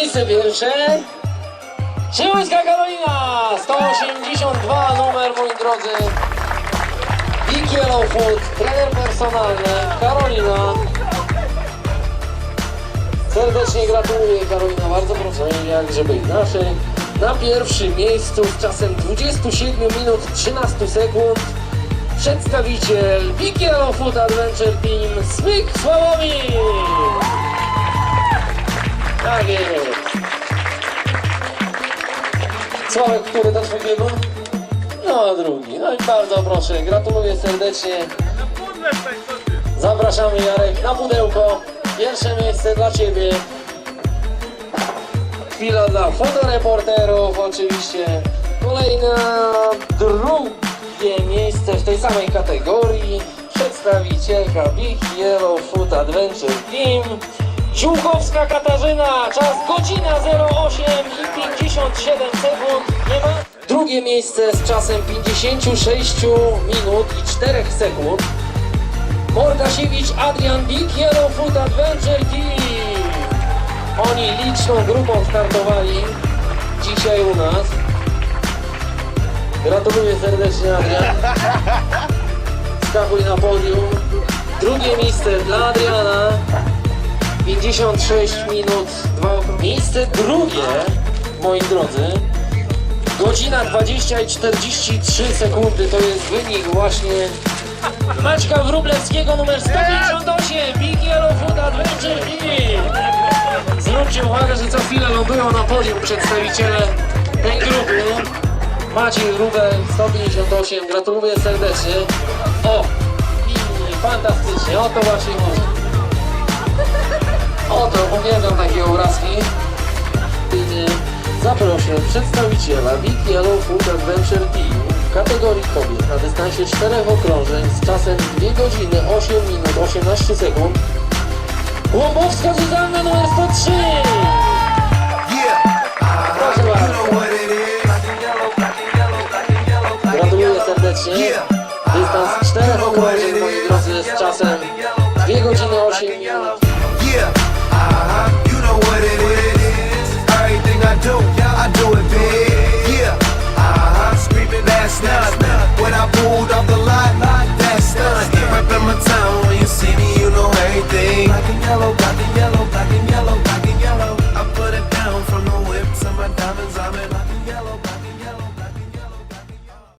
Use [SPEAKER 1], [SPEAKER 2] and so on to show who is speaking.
[SPEAKER 1] miejsce pierwsze. Siłyńska Karolina, 182 numer, moi drodzy. Big Yellow Food, trener personalny, Karolina. Serdecznie gratuluję Karolina, bardzo proszę, jak żeby inaczej. Na pierwszym miejscu z czasem 27 minut 13 sekund przedstawiciel Big Yellow Food Adventure Team Smyk Sławomir. Tak jest. Sławek, który to twój biegu? No, drugi. No i bardzo proszę, gratuluję serdecznie. Zapraszamy Jarek na pudełko. Pierwsze miejsce dla Ciebie. Chwila dla fotoreporterów oczywiście. Kolejna, drugie miejsce w tej samej kategorii. Przedstawicielka Big Yellow Food Adventure Team. Ziółkowska Katarzyna, czas godzina 08 i 57 sekund. Nie ma? Drugie miejsce z czasem 56 minut i 4 sekund. Mordasiewicz Adrian Big Yellow Food Adventure Team. Oni liczną grupą startowali dzisiaj u nas. Gratuluję serdecznie Adrian. Skakuj na podium. Drugie miejsce dla Adriana. 56 minut, 2 okrągłe. Miejsce drugie, moi drodzy. Godzina 20 i 43 sekundy to jest wynik właśnie Maćka Wróblewskiego numer 158 Big Yellow Food Adventure. Zwróćcie uwagę, że co chwilę lądują na podium przedstawiciele tej grupy. Maciej Wróbel 158, gratuluję serdecznie. O, fantastycznie, o to właśnie chodzi. Oto uwielbiam takie obrazki. I Zaproszę przedstawiciela Big Yellow Food Adventure Team w kategorii kobiet na dystansie 4 okrążeń z czasem 2 godziny 8 minut 18 sekund. Głąbowska Zuzanna numer 103!
[SPEAKER 2] Yeah,
[SPEAKER 1] Proszę bardzo. Gratuluję serdecznie. Dystans 4 okrążeń, moi drodzy, z czasem 2 godziny 8 minut.
[SPEAKER 2] heart.